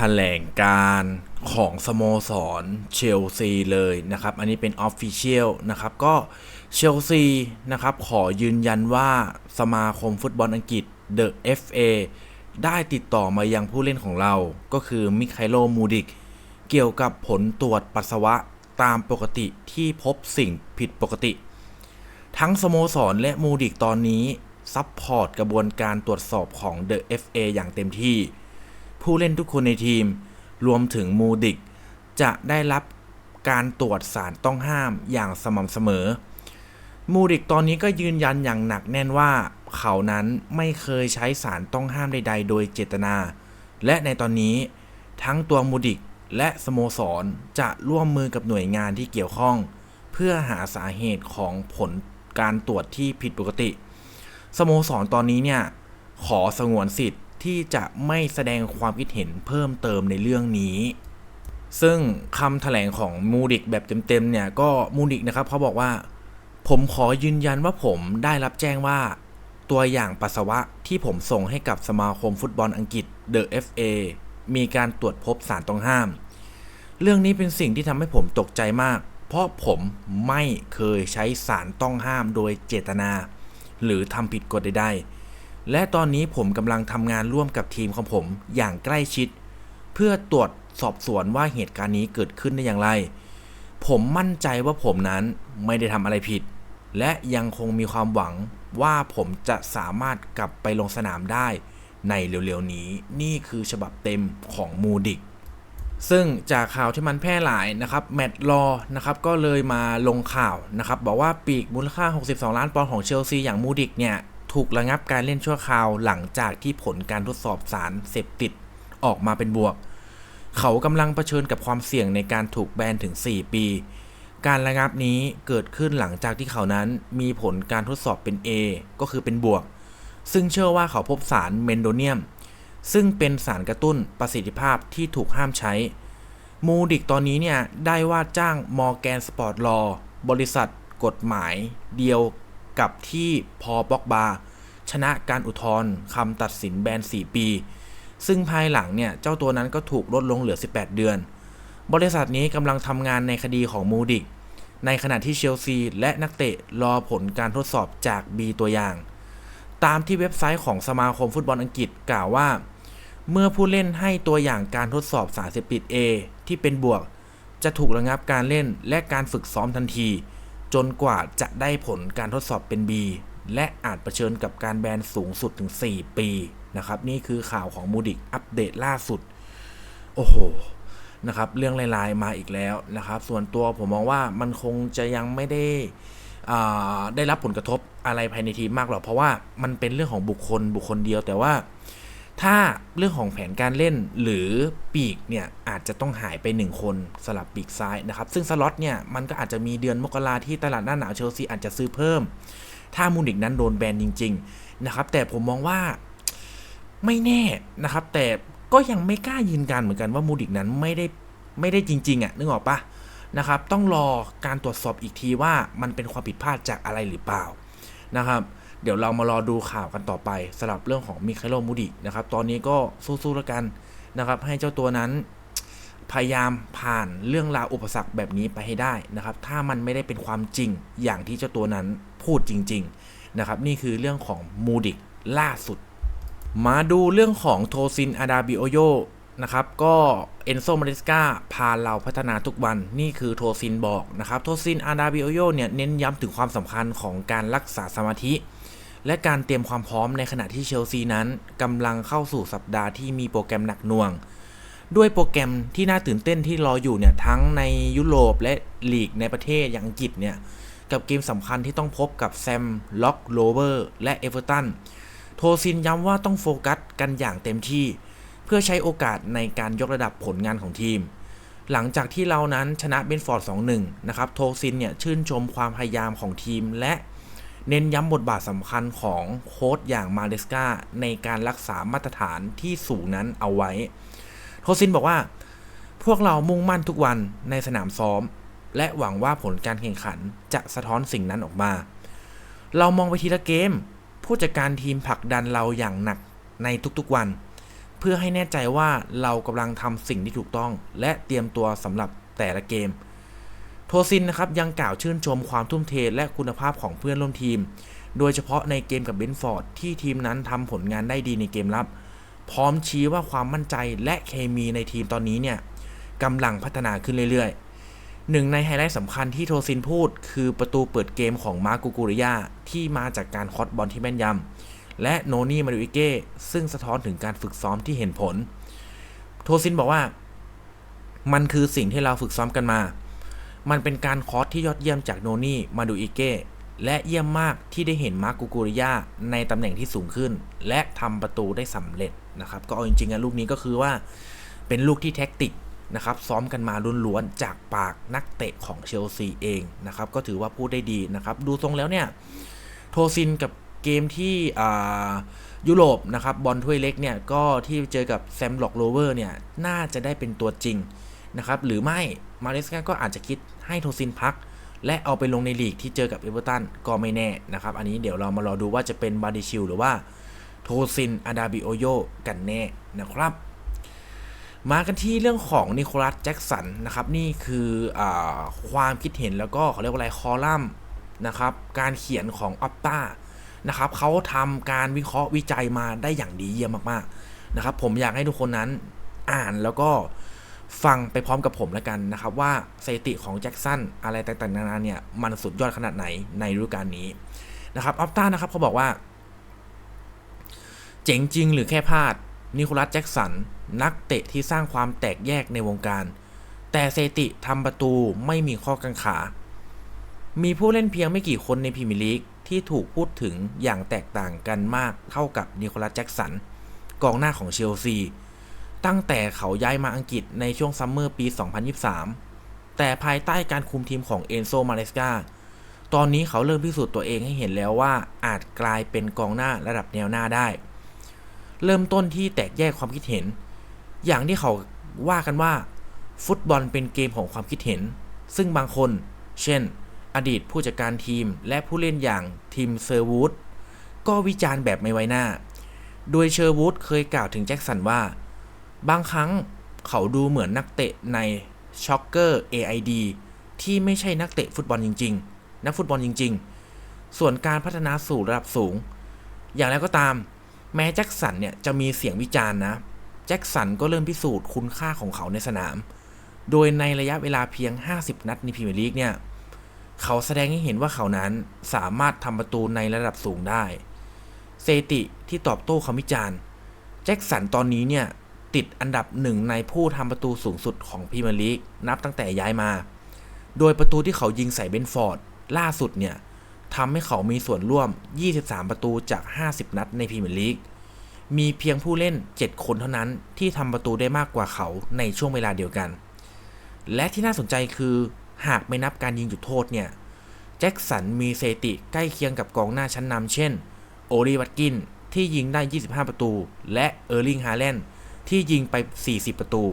ถลงการของสโมสรเชลซีเลยนะครับ อันนี้เป็นออฟฟิเชียลนะครับ ก็เชลซีนะครับ ขอยืนยันว่าสมาคมฟุตบอลอังกฤษ The FA ได้ติดต่อมายังผู้เล่นของเรา ก็คือมิคาโลมูดิก เกี่ยวกับผลตรวจปัสสาวะตามปกติที่พบสิ่งผิดปกติ ทั้งสโมสรและมูดิกตอนนี้ซัพพอร์ตกระบวนการตรวจสอบของ The FA อย่างเต็มที่ ผู้เล่นทุกคนในทีม รวมถึงมูดิก จะได้รับการตรวจสารต้องห้ามอย่างสม่ำเสมอ มูดิกตอนนี้ก็ยืนยันอย่างหนักแน่นว่าเขานั้นไม่เคยใช้สารต้องห้ามใด ๆ โดยเจตนา และในตอนนี้ทั้งตัวมูดิกและสโมสรจะร่วมมือกับหน่วยงานที่เกี่ยวข้อง เพื่อหาสาเหตุของผลการตรวจที่ผิดปกติ สโมสรตอนนี้เนี่ยขอสงวนสิทธิ์ ที่จะไม่แสดงความคิดเห็นเพิ่มเติมในเรื่องนี้ ซึ่งคำแถลงของมูดิกแบบเต็มๆเนี่ยก็มูดิกนะครับเขาบอกว่า ผมขอยืนยันว่าผมได้รับแจ้งว่า ตัวอย่างปัสสาวะที่ผมส่งให้กับสมาคมฟุตบอลอังกฤษ The FA มีการตรวจพบสารต้องห้าม เรื่องนี้เป็นสิ่งที่ทำให้ผมตกใจมาก เพราะผมไม่เคยใช้สารต้องห้ามโดยเจตนา หรือทำผิดกฎใดๆ และตอนนี้ผมกำลังทำงานร่วมกับทีมของผมอย่างใกล้ชิด เพื่อตรวจสอบสวนว่าเหตุการณ์นี้เกิดขึ้นได้อย่างไร ผมมั่นใจว่าผมนั้นไม่ได้ทำอะไรผิด และยังคงมีความหวังว่าผมจะสามารถกลับไปลงสนามได้ในเร็วๆนี้ นี่คือฉบับเต็มของมูดิกซึ่งจากข่าวที่มันแพร่หลายนะครับแมตต์รอนะครับก็เลยมาลงข่าวนะครับบอกว่าปีกมูลค่า 62 ล้านปอนด์ของเชลซีอย่างมูดิกเนี่ย ถูกระงับการเล่นชั่วคราวหลังจากที่ผลการทดสอบสารเสพติดออกมาเป็นบวก เขากำลังเผชิญกับความเสี่ยงในการถูกแบนถึง 4 ปี การระงับนี้เกิดขึ้นหลังจากที่เขานั้นมีผลการทดสอบเป็น A ก็คือเป็นบวก ซึ่งเชื่อว่าเขาพบสารเมนโดเนียม ซึ่งเป็นสารกระตุ้นประสิทธิภาพที่ถูกห้ามใช้ มูดิกตอนนี้เนี่ยได้ว่าจ้างมอร์แกนสปอร์ตลอบริษัทกฎหมายเดียว กับที่พอบ็อกบา ชนะการอุทธรณ์คำตัดสินแบน 4 ปี ซึ่งภายหลังเนี่ย เจ้าตัวนั้นก็ถูกลดลงเหลือ 18 เดือน บริษัทนี้กำลังทำงานในคดีของมูดิก ในขณะที่เชลซีและนักเตะรอผลการทดสอบจาก B ตัวอย่าง ตามที่เว็บไซต์ของสมาคมฟุตบอลอังกฤษกล่าวว่า เมื่อผู้เล่นให้ตัวอย่างการทดสอบสารเสพติด A ที่เป็นบวก จะถูกระงับการเล่นและการฝึกซ้อมทันที จนกว่าจะได้ผลการทดสอบเป็น B และอาจเผชิญกับการแบนสูงสุดถึง 4 ปีนะครับ นี่คือข่าวของมูดิกอัปเดตล่าสุด โอ้โหนะครับ เรื่องลายๆมาอีกแล้วนะครับ ส่วนตัวผมมองว่ามันคงจะยังไม่ได้อ่าได้รับผลกระทบอะไรภายในทีมมากหรอกเพราะว่ามันเป็นเรื่องของบุคคลบุคคลเดียวแต่ว่า ถ้าเรื่องของแผนการเล่นหรือปีกเนี่ยอาจจะต้องหายไป 1 คนสลับปีกซ้ายนะครับ ซึ่งสล็อตเนี่ยมันก็อาจจะมีเดือนมกราที่ตลาดหน้าหนาวเชลซีอาจจะซื้อเพิ่ม ถ้ามูนิกนั้นโดนแบนจริง ๆ นะครับ แต่ผมมองว่าไม่แน่นะครับ แต่ก็ยังไม่กล้ายืนการเหมือนกันว่ามูดิกนั้นไม่ได้ไม่ได้จริง ๆอะ่ะนึกออกปะนะครับ ต้องรอการตรวจสอบอีกทีว่ามันเป็นความผิดพลาดจากอะไรหรือเปล่านะครับ เดี๋ยวเรามารอดูข่าวกันต่อไปสำหรับเรื่องของมิคาโลมูดิกนะครับ ตอนนี้ก็สู้ๆแล้วกันนะครับ ให้เจ้าตัวนั้นพยายามผ่านเรื่องราวอุปสรรคแบบนี้ไปให้ได้นะครับ ถ้ามันไม่ได้เป็นความจริงอย่างที่เจ้าตัวนั้นพูดจริง ๆ นะครับ นี่คือเรื่องของมูดิกล่าสุด มาดูเรื่องของโทซินอาดาบิโอโยนะครับ ก็เอนโซมาริสกาพาเราพัฒนาทุกวัน นี่คือโทซินบอกนะครับ โทซินอาดาบิโอโยเนี่ยเน้นย้ำถึงความสำคัญของการรักษาสมาธิ และการเตรียมความพร้อมในขณะที่เชลซีนั้นกำลังเข้าสู่สัปดาห์ที่มีโปรแกรมหนักหน่วง ด้วยโปรแกรมที่น่าตื่นเต้นที่รออยู่เนี่ยทั้งในยุโรปและลีกในประเทศอย่างอังกฤษเนี่ยกับเกมสำคัญที่ต้องพบกับแซมล็อกโรเวอร์และเอเวอร์ตันโทซินย้ำว่าต้องโฟกัสกันอย่างเต็มที่ เพื่อใช้โอกาสในการยกระดับผลงานของทีม หลังจากที่เรานั้นชนะเบนฟอร์ด 2-1 นะครับ โทซินเนี่ยชื่นชมความพยายามของทีมและ เน้นย้ำบทบาทสำคัญของโค้ชอย่างมาเลสกาในการรักษามาตรฐานที่สูงนั้นเอาไว้ โทซินบอกว่า พวกเรามุ่งมั่นทุกวันในสนามซ้อม และหวังว่าผลการแข่งขันจะสะท้อนสิ่งนั้นออกมา เรามองไปทีละเกม ผู้จัดการทีมผลักดันเราอย่างหนักในทุกๆวัน เพื่อให้แน่ใจว่าเรากำลังทำสิ่งที่ถูกต้อง และเตรียมตัวสำหรับแต่ละเกม โทซินนะครับยังกล่าวชื่นชมความทุ่มเทและคุณภาพของเพื่อนร่วมทีม โดยเฉพาะในเกมกับเบนฟอร์ดที่ทีมนั้นทำผลงานได้ดีในเกมรับ พร้อมชี้ว่าความมั่นใจและเคมีในทีมตอนนี้เนี่ยกำลังพัฒนาขึ้นเรื่อยๆ หนึ่งในไฮไลท์สำคัญที่โทซินพูด คือประตูเปิดเกมของมาร์กูกูริยาที่มาจากการคอตบอลที่แม่นยำและโนนี่มาริเก้ ซึ่งสะท้อนถึงการฝึกซ้อมที่เห็นผล โทซินบอกว่า มันคือสิ่งที่เราฝึกซ้อมกันมา มันเป็นการคอร์สที่ยอดเยี่ยมจากโนนี่มาดูอิเก้และเยี่ยมมากที่ได้เห็นมาร์กูกูริยาในตำแหน่งที่สูงขึ้น และทำประตูได้สำเร็จนะครับ ก็เอาจริงๆอะลูกนี้ก็คือว่า เป็นลูกที่แท็กติกนะครับซ้อมกันมาล้วนๆจากปากนักเตะของเชลซีเองนะครับ ก็ถือว่าพูดได้ดีนะครับ ดูทรงแล้วเนี่ย โทซินกับเกมที่ยุโรปนะครับบอลถ้วยเล็กเนี่ยก็ที่เจอกับแซมล็อกโรเวอร์เนี่ยน่าจะได้เป็นตัวจริง นะครับ หรือไม่มาเลสกาก็อาจจะคิดให้โทซินพัก และเอาไปลงในลีกที่เจอกับเอเวอร์ตันก็ไม่แน่นะครับ อันนี้เดี๋ยวเรามารอดูว่าจะเป็นบาดิชิลหรือว่าโทซินอาดาบิโอโยกันแน่นะครับมากันที่เรื่องของนิโคลัสแจ็กสันนะครับ นี่คืออความคิดเห็นแล้วก็เขาเรียกว่าอะไรคอลัมน์นะครับ การเขียนของออปตานะครับเขาทำการวิเคราะห์วิจัยมาได้อย่างดีเยี่ยมมากๆนะครับ ผมอยากให้ทุกคนนั้นอ่านแล้วก็ ฟังไปพร้อมกับผมแล้วกันนะครับว่าสถิติของแจ็คสันอะไรต่างๆนานาเนี่ยมันสุดยอดขนาดไหนในฤดูกาลนี้นะครับออฟต้านะครับเขาบอกว่า เจ๋งจริงหรือแค่พลาดนิโคลัสแจ็คสันนักเตะที่สร้างความแตกแยกในวงการ แต่สถิติทำประตูไม่มีข้อกังขา มีผู้เล่นเพียงไม่กี่คนในพรีเมียร์ลีกที่ถูกพูดถึงอย่างแตกต่างกันมากเท่ากับนิโคลัสแจ็คสันกองหน้าของเชลซี ตั้งแต่เขาย้ายมาอังกฤษในช่วงซัมเมอร์ปี 2023 แต่ภายใต้การคุมทีมของเอนโซมาเลสกาตอนนี้เขาเริ่มพิสูจน์ตัวเองให้เห็นแล้วว่าอาจกลายเป็นกองหน้าระดับแนวหน้าได้ เริ่มต้นที่แตกแยกความคิดเห็น อย่างที่เขาว่ากันว่า ฟุตบอลเป็นเกมของความคิดเห็น ซึ่งบางคน เช่น อดีตผู้จัดการทีมและผู้เล่นอย่างทีมเซอร์วูดก็วิจารณ์แบบไม่ไว้หน้า โดยเชอร์วูดเคยกล่าวถึงแจ็คสันว่า บางครั้งเขาดูเหมือนนักเตะในช็อกเกอร์ AID ที่ไม่ใช่นักเตะฟุตบอลจริง ๆ นักฟุตบอลจริง ๆ ส่วนการพัฒนาสู่ระดับสูง อย่างไรก็ตาม แม้แจ็คสันเนี่ยจะมีเสียงวิจารณ์นะ แจ็คสันก็เริ่มพิสูจน์คุณค่าของเขาในสนาม โดยในระยะเวลาเพียง 50 นัดในพรีเมียร์ลีกเนี่ย เขาแสดงให้เห็นว่าเขานั้นสามารถทำประตูในระดับสูงได้เซติที่ตอบโต้คำวิจารณ์ แจ็คสันตอนนี้เนี่ย ติดอันดับหนึ่งในผู้ทำประตูสูงสุดของพรีเมียร์ลีกนับตั้งแต่ย้ายมา โดยประตูที่เขายิงใส่เบนฟอร์ด ล่าสุดเนี่ยทำให้เขามีส่วนร่วม 23 ประตูจาก 50 นัดในพรีเมียร์ลีก มีเพียงผู้เล่น 7 คนเท่านั้นที่ทำประตูได้มากกว่าเขาในช่วงเวลาเดียวกัน และที่น่าสนใจคือหากไม่นับการยิงจุดโทษเนี่ย แจ็คสันมีเซติใกล้เคียงกับกองหน้าชั้นนำเช่น โอลีวัตกินที่ยิงได้ 25 ประตู และเออร์ลิง ฮาแลนด์ ที่ยิงไป 40 ประตู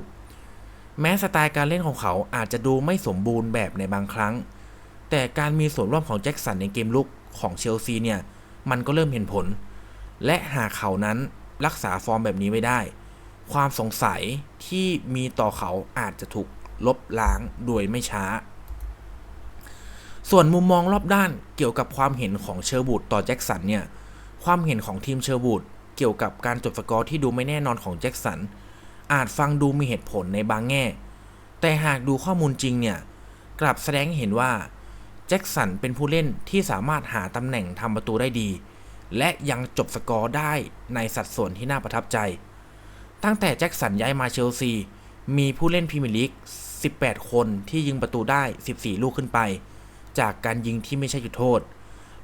แม้สไตล์การเล่นของเขาอาจจะดูไม่สมบูรณ์แบบในบางครั้ง แต่การมีส่วนร่วมของแจ็คสันในเกมลุกของเชลซีเนี่ย มันก็เริ่มเห็นผล และหากเขานั้นรักษาฟอร์มแบบนี้ไม่ได้ ความสงสัยที่มีต่อเขาอาจจะถูกลบล้างโดยไม่ช้า ส่วนมุมมองรอบด้านเกี่ยวกับความเห็นของเชอร์บูดต่อแจ็คสันเนี่ย ความเห็นของทีมเชอร์บูด เกี่ยวกับการจบสกอร์ที่ดูไม่แน่นอนของแจ็คสัน อาจฟังดูมีเหตุผลในบางแง่ แต่หากดูข้อมูลจริงเนี่ยกลับแสดงเห็นว่าแจ็คสันเป็นผู้เล่นที่สามารถหาตำแหน่งทำประตูได้ดี และยังจบสกอร์ได้ในสัดส่วนที่น่าประทับใจ ตั้งแต่แจ็คสันย้ายมาเชลซี มีผู้เล่นพรีเมียร์ลีก 18 คนที่ยิงประตูได้ 14 ลูกขึ้นไป จากการยิงที่ไม่ใช่จุดโทษ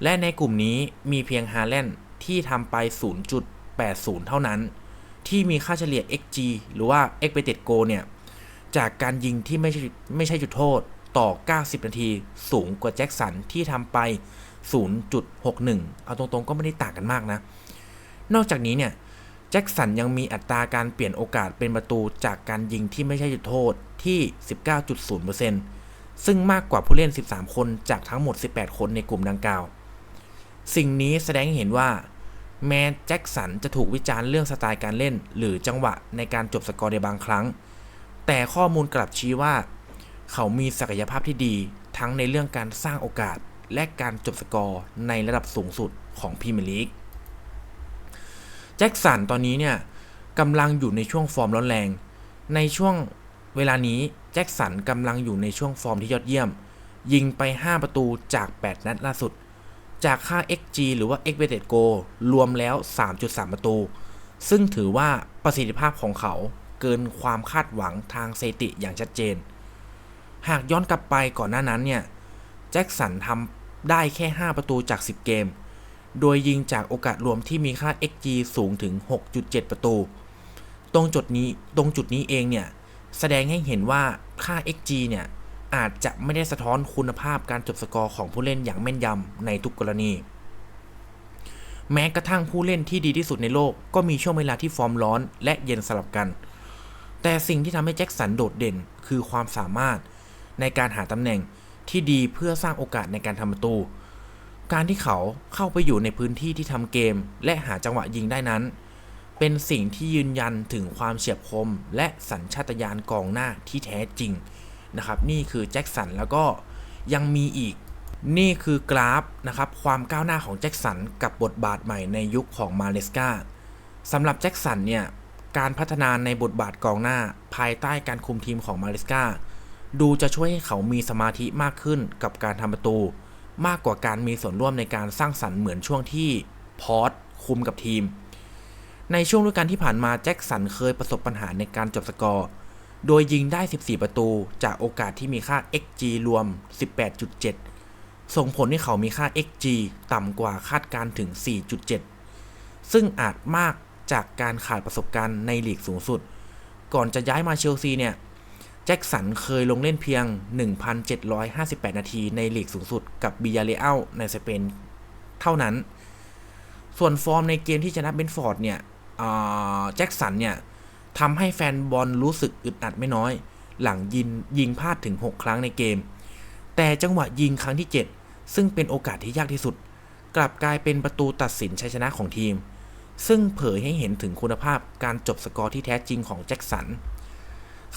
และในกลุ่มนี้มีเพียงฮาแลนด์ที่ทำไป 80 เท่านั้น ที่มีค่าเฉลี่ย xg หรือว่า expected goal เนี่ย จากการยิงที่ไม่ใช่ไม่ใช่จุดโทษต่อ 90 นาที สูงกว่าแจ็คสันที่ทำไป 0.61 เอาตรงๆ ก็ไม่ได้ต่างกันมากนะ นอกจากนี้เนี่ย แจ็คสันยังมีอัตราการเปลี่ยนโอกาสเป็นประตูจากการยิงที่ไม่ใช่จุดโทษที่ 19.0%ซึ่งมากกว่าผู้เล่น 13 คนจากทั้งหมด 18 คนในกลุ่มดังกล่าว สิ่งนี้แสดงให้เห็นว่า แม้แจ็คสันจะถูกวิจารณ์เรื่องสไตล์การเล่น หรือจังหวะในการจบสกอร์ในบางครั้ง แต่ข้อมูลกลับชี้ว่า เขามีศักยภาพที่ดี ทั้งในเรื่องการสร้างโอกาส และการจบสกอร์ในระดับสูงสุดของพรีเมียร์ลีกแจ็คสันตอนนี้เนี่ยกำลังอยู่ในช่วงฟอร์มร้อนแรง ในช่วงเวลานี้แจ็คสันกำลังอยู่ในช่วงฟอร์มที่ยอดเยี่ยม ยิงไป 5 ประตูจาก 8 นัดล่าสุด จากค่า XG หรือว่า expected goal รวมแล้ว 3.3 ประตู ซึ่งถือว่าประสิทธิภาพของเขาเกินความคาดหวังทางสถิติอย่างชัดเจน หากย้อนกลับไปก่อนหน้านั้นเนี่ย แจ็คสันทำได้แค่ 5 ประตูจาก 10 เกม โดยยิงจากโอกาสรวมที่มีค่า XG สูงถึง 6.7 ประตู ตรงจุดนี้ตรงจุดนี้เองเนี่ย แสดงให้เห็นว่าค่า XG เนี่ย อาจจะไม่ได้สะท้อนคุณภาพการจบสกอร์ของผู้เล่นอย่างแม่นยำในทุกกรณี แม้กระทั่งผู้เล่นที่ดีที่สุดในโลก ก็มีช่วงเวลาที่ฟอร์มร้อนและเย็นสลับกัน แต่สิ่งที่ทำให้แจ็คสันโดดเด่น คือความสามารถในการหาตำแหน่งที่ดีเพื่อสร้างโอกาสในการทำประตู การที่เขาเข้าไปอยู่ในพื้นที่ที่ทำเกม และหาจังหวะยิงได้นั้น เป็นสิ่งที่ยืนยันถึงความเฉียบคมและสัญชาตญาณกองหน้าที่แท้จริง นะครับ นี่คือแจ็คสันแล้วก็ยังมีอีก นี่คือกราฟนะครับ ความก้าวหน้าของแจ็คสันกับบทบาทใหม่ในยุคของมาเลสกาสำหรับแจ็คสันเนี่ยการพัฒนาในบทบาทกองหน้าภายใต้การคุมทีมของมาเลสกาดูจะช่วยให้เขามีสมาธิมากขึ้นกับการทำประตู มากกว่าการมีส่วนร่วมในการสร้างสรรค์เหมือนช่วงที่พอร์ตคุมกับทีม ในช่วงฤดูกาลที่ผ่านมาแจ็คสันเคยประสบปัญหาในการจบสกอร์ โดยยิงได้ 14 ประตู จากโอกาสที่มีค่า XG รวม 18.7 ส่งผลให้เขามีค่า XG ต่ำกว่าคาดการถึง 4.7 ซึ่งอาจมากจากการขาดประสบการณ์ในลีกสูงสุด ก่อนจะย้ายมาเชลซีเนี่ย แจ็คสันเคยลงเล่นเพียง 1,758 นาทีในลีกสูงสุดกับบิยาเรอัลในสเปนเท่านั้น ส่วนฟอร์มในเกมที่ชนะเบนฟอร์ดเนี่ยแจ็คสันเนี่ย ทำให้แฟนบอลรู้สึกอึดอัดไม่น้อย หลังยิงยิงพลาดถึง 6 ครั้งในเกม แต่จังหวะยิงครั้งที่ 7 ซึ่งเป็นโอกาสที่ยากที่สุด กลับกลายเป็นประตูตัดสินชัยชนะของทีม ซึ่งเผยให้เห็นถึงคุณภาพการจบสกอร์ที่แท้จริงของแจ็คสัน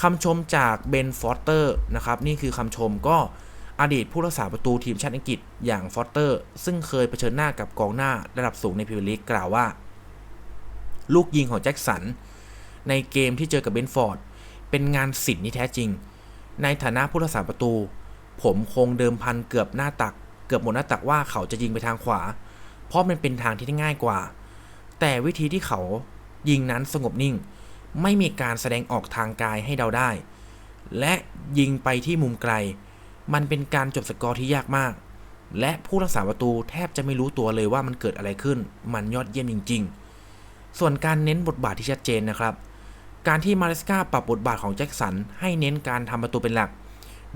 คำชมจากเบนฟอสเตอร์นะครับนี่คือคำชมก็อดีตผู้รักษาประตูทีมชาติอังกฤษอย่างฟอสเตอร์ ซึ่งเคยเผชิญหน้ากับกองหน้าระดับสูงในพรีเมียร์ลีกกล่าวว่า ลูกยิงของแจ็คสัน ในเกมที่เจอกับเบนฟอร์ด เป็นงานศิลป์ที่แท้จริง ในฐานะผู้รักษาประตู ผมคงเดิมพันเกือบหน้าตัก เกือบหมดหน้าตักว่าเขาจะยิงไปทางขวา เพราะมันเป็นทางที่ง่ายกว่า แต่วิธีที่เขายิงนั้นสงบนิ่ง ไม่มีการแสดงออกทางกายให้เดาได้ และยิงไปที่มุมไกล มันเป็นการจบสกอร์ที่ยากมาก และผู้รักษาประตูแทบจะไม่รู้ตัวเลยว่ามันเกิดอะไรขึ้น มันยอดเยี่ยมจริง ๆ ส่วนการเน้นบทบาทที่ชัดเจนนะครับ การที่มาเลสกาปรับบทบาทของแจ็คสันให้เน้นการทำประตูเป็นหลัก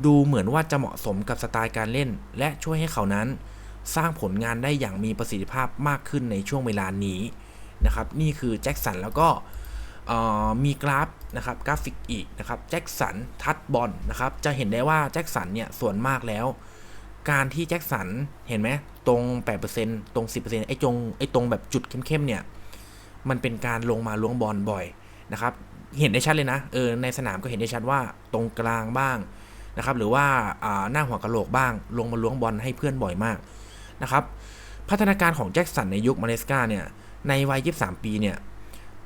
ดูเหมือนว่าจะเหมาะสมกับสไตล์การเล่น และช่วยให้เขานั้น สร้างผลงานได้อย่างมีประสิทธิภาพมากขึ้นในช่วงเวลานี้นะครับ นี่คือแจ็คสันแล้วก็มีกราฟนะครับกราฟิกอีกนะครับแจ็คสันทัดบอลนะครับจะเห็นได้ว่าแจ็คสันเนี่ยส่วนมากแล้ว การที่แจ็คสันเห็นไหมตรง 8%ตรง 10%ไอ้จงไอ้ตรงแบบจุดเข้มๆเนี่ยมันเป็นการลงมาล้วงบอลบ่อยนะครับ เห็นได้ชัดเลยนะเออในสนามก็เห็นได้ชัดว่าตรงกลางบ้างนะครับหรือว่าหน้าหัวกะโหลกบ้าง ลงมาล้วงบอลให้เพื่อนบ่อยมากนะครับพัฒนาการของแจ็คสันในยุคมาเลสกาเนี่ยในวัย 23 ปีเนี่ย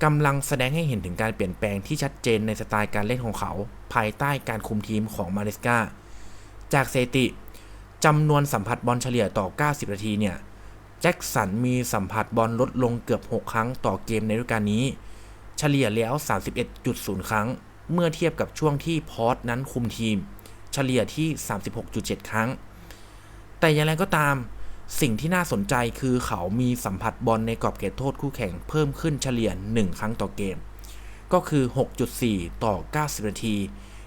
กำลังแสดงให้เห็นถึงการเปลี่ยนแปลงที่ชัดเจนในสไตล์การเล่นของเขา ภายใต้การคุมทีมของมาเลสกาจากสถิติจำนวนสัมผัสบอลเฉลี่ยต่อ 90 นาทีเนี่ยแจ็คสันมีสัมผัสบอลลดลงเกือบ 6 ครั้งต่อเกมในฤดูกาลนี้ เฉลี่ยแล้ว 31.0 ครั้ง เมื่อเทียบกับช่วงที่พอร์ตนั้นคุมทีม เฉลี่ยที่ 36.7 ครั้ง แต่อย่างไรก็ตามสิ่งที่น่าสนใจคือเขามีสัมผัสบอลในกรอบเขตโทษคู่แข่งเพิ่มขึ้นเฉลี่ย 1 ครั้งต่อเกม ก็คือ 6.4 ต่อ 90 นาที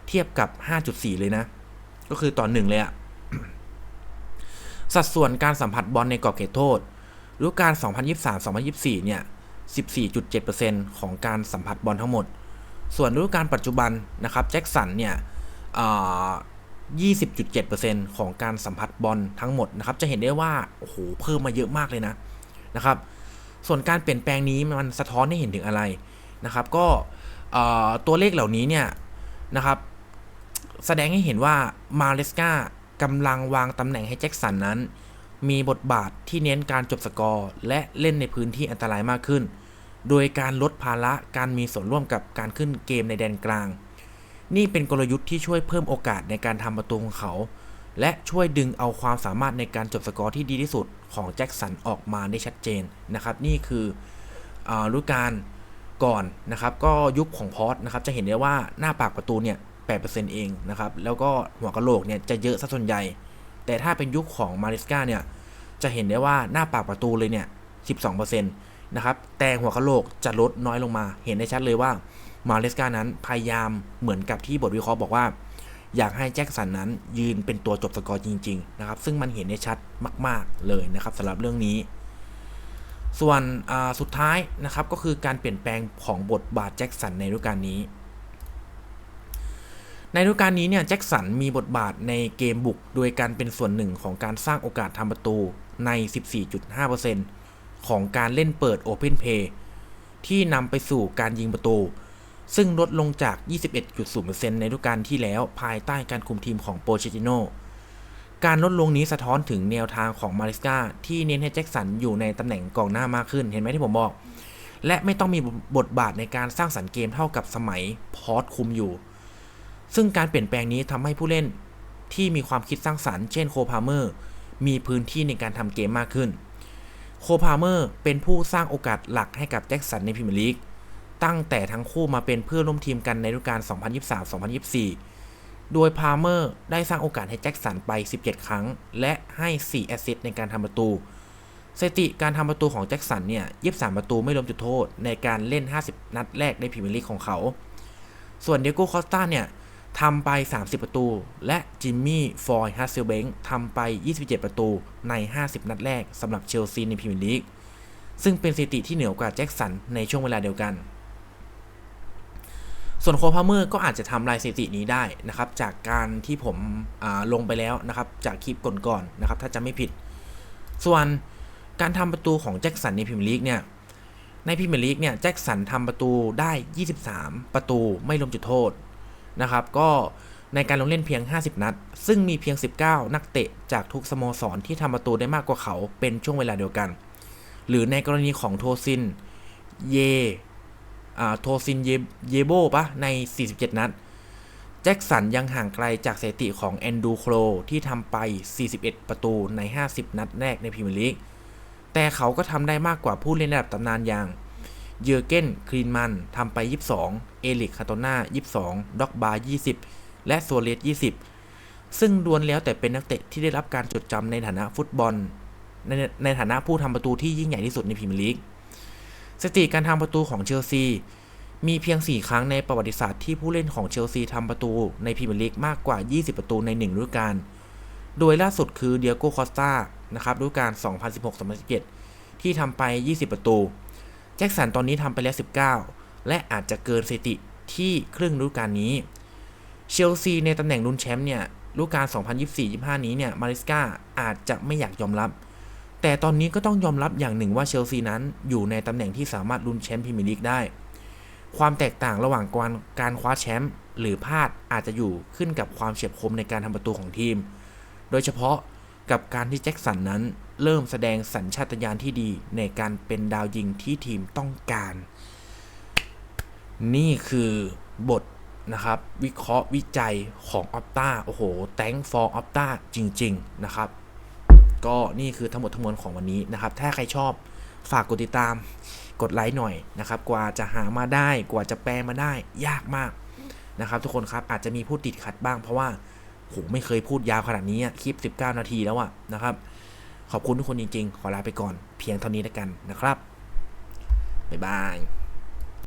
เทียบกับ 5.4 เลยนะ ก็คือต่อ 1 เลยอะสัดส่วนการสัมผัสบอลในกรอบเขตโทษฤดูกาล2023-2024 เนี่ย 14.7%ของการสัมผัสบอลทั้งหมด ส่วนฤดูกาลปัจจุบันนะครับแจ็คสันเนี่ย20.7%ของการสัมผัสบอลทั้งหมดนะครับ จะเห็นได้ว่า โอ้โห เพิ่มมาเยอะมากเลยนะ นะครับ ส่วนการเปลี่ยนแปลงนี้มันสะท้อนให้เห็นถึงอะไรนะครับ ก็ตัวเลขเหล่านี้เนี่ยนะครับ แสดงให้เห็นว่ามาเลสกากำลังวางตำแหน่งให้แจ็คสันนั้น มีบทบาทที่เน้นการจบสกอร์ และเล่นในพื้นที่อันตรายมากขึ้น โดยการลดภาระการมีส่วนร่วมกับการขึ้นเกมในแดนกลาง นี่เป็นกลยุทธ์ที่ช่วยเพิ่มโอกาสในการทำประตูของเขา และช่วยดึงเอาความสามารถในการจบสกอร์ที่ดีที่สุดของแจ็คสันออกมาได้ชัดเจนนะครับ นี่คือฤดูกาลก่อนนะครับ ก็ยุคของพอสนะครับ จะเห็นได้ว่าหน้าปากประตูเนี่ย8%เองนะครับ แล้วก็หัวกะโหลกเนี่ยจะเยอะซะส่วนใหญ่ แต่ถ้าเป็นยุคของมาริสกาเนี่ย จะเห็นได้ว่าหน้าปากประตูเลยเนี่ย 12%นะครับ แต่หัวกะโหลกจะลดน้อยลงมา เห็นได้ชัดเลยว่ามาริสกานั้นพยายามเหมือนกับที่บทวิเคราะห์บอกว่า อยากให้แจ็คสันนั้นยืนเป็นตัวจบสกอร์จริง ๆ นะครับ ซึ่งมันเห็นได้ชัดมาก ๆ เลยนะครับสำหรับเรื่องนี้ส่วนสุดท้ายนะครับก็คือการเปลี่ยนแปลงของบทบาทแจ็คสันในฤดูกาลนี้ ในฤดูกาลนี้เนี่ยแจ็คสันมีบทบาทในเกมบุก โดยการเป็นส่วนหนึ่งของการสร้างโอกาสทำประตูใน 14.5%ของการเล่นเปิด Open Play ที่นำไปสู่การยิงประตู ซึ่งลดลงจาก 21.0%ในฤดูกาลที่แล้วภายใต้การคุมทีมของโปเชติโน การลดลงนี้สะท้อนถึงแนวทางของมาริสกาที่เน้นให้แจ็คสันอยู่ในตำแหน่งกองหน้ามากขึ้น เห็นไหมที่ผมบอก และไม่ต้องมีบทบาทในการสร้างสรรค์เกมเท่ากับสมัยพอสคุมอยู่ ซึ่งการเปลี่ยนแปลงนี้ทำให้ผู้เล่นที่มีความคิดสร้างสรรค์เช่นโคพาเมอร์มีพื้นที่ในการทำเกมมากขึ้น โคพาเมอร์เป็นผู้สร้างโอกาสหลักให้กับแจ็คสันในพรีเมียร์ลีกตั้งแต่ทั้งคู่มาเป็นเพื่อนร่วมทีมกันในฤดูกาล 2023-2024 โดยพาเมอร์ได้สร้างโอกาสให้แจ็คสันไป 17 ครั้ง และให้ 4 แอสซิสต์ในการทำประตูสถิติการทำประตูของแจ็คสันเนี่ย 23 ประตูไม่รวมจุดโทษในการเล่น 50 นัดแรกในพรีเมียร์ลีกของเขา ส่วนเดโก้คอสตาเนี่ย ทำไป 30 ประตู และจิมมี่ ฟอยฮัสเซลเบงทำไป 27 ประตูใน 50 นัดแรกสำหรับเชลซีในพรีเมียร์ลีก ซึ่งเป็นสถิติที่เหนือกว่าแจ็คสันในช่วงเวลาเดียวกัน ส่วนโคพาเมอร์ก็อาจจะทำลายสถิตินี้ได้นะครับ จากการที่ผมลงไปแล้วนะครับ จากคลิปก่อนๆนะครับ ถ้าจะไม่ผิด ส่วนการทำประตูของแจ็คสันในพรีเมียร์ลีกเนี่ยในพรีเมียร์ลีกเนี่ยแจ็คสันทำประตูได้ 23 ประตูไม่รวมจุดโทษ นะครับ ก็ในการลงเล่นเพียง 50 นัด ซึ่งมีเพียง 19 นักเตะจากทุกสโมสรที่ทำประตูได้มากกว่าเขาเป็นช่วงเวลาเดียวกัน หรือในกรณีของโทซิน เยโทซินเยเยโบปะใน 47 นัด แจ็คสันยังห่างไกลจากสถิติของแอนดูโครที่ทำไป 41 ประตูใน 50 นัดแรกในพรีเมียร์ลีก แต่เขาก็ทำได้มากกว่าผู้เล่นระดับตำนานอย่าง เยอร์เกนคลีนมันทำไป 22 เอลิกคาโตนา22 ด็อกบา 20 และโซเลส20 ซึ่งดวนแล้วแต่เป็นนักเตะที่ได้รับการจดจำในฐานะฟุตบอล ในในฐานะผู้ทำประตูที่ยิ่งใหญ่ที่สุดในพรีเมียร์ลีกสถิติการทำประตูของเชลซีมีเพียง 4 ครั้งในประวัติศาสตร์ที่ผู้เล่นของเชลซีทำประตูในพรีเมียร์ลีกมากกว่า 20 ประตูใน1ฤดูกาล โดยล่าสุดคือเดียโก้คอสตานะครับฤดูกาล2016-2017 ที่ทำไป 20 ประตู แจ็คสันตอนนี้ทำไปแล้ว 19 และอาจจะเกินสถิติที่ครึ่งฤดูกาลนี้ เชลซีในตำแหน่งลุ้นแชมป์เนี่ยฤดูกาล 2024-25 นี้เนี่ย มาริสกาอาจจะไม่อยากยอมรับ แต่ตอนนี้ก็ต้องยอมรับอย่างหนึ่งว่าเชลซีนั้นอยู่ในตำแหน่งที่สามารถลุ้นแชมป์พรีเมียร์ลีกได้ ความแตกต่างระหว่างการการคว้าแชมป์หรือพลาดอาจจะอยู่ขึ้นกับความเฉียบคมในการทำประตูของทีม โดยเฉพาะ กับการที่แจ็คสันนั้นเริ่มแสดงสัญชาตญาณที่ดีในการเป็นดาวยิงที่ทีมต้องการ นี่คือบทนะครับ วิเคราะห์วิจัยของออปตาโอ้โห thank for ออปตาจริง ๆ นะครับ ก็นี่คือทั้งหมดทั้งมวลของวันนี้นะครับ ถ้าใครชอบฝากกดติดตาม กดไลค์หน่อยนะครับ กว่าจะหามาได้ กว่าจะแปลมาได้ ยากมากนะครับ ทุกคนครับอาจจะมีผู้ติดขัดบ้างเพราะว่า โหไม่เคยพูดยาวขนาดนี้คลิป 19 นาทีแล้วอะนะครับ ขอบคุณทุกคนจริง ๆ ขอลาไปก่อนเพียงเท่านี้แล้วกันนะครับ บ๊ายบาย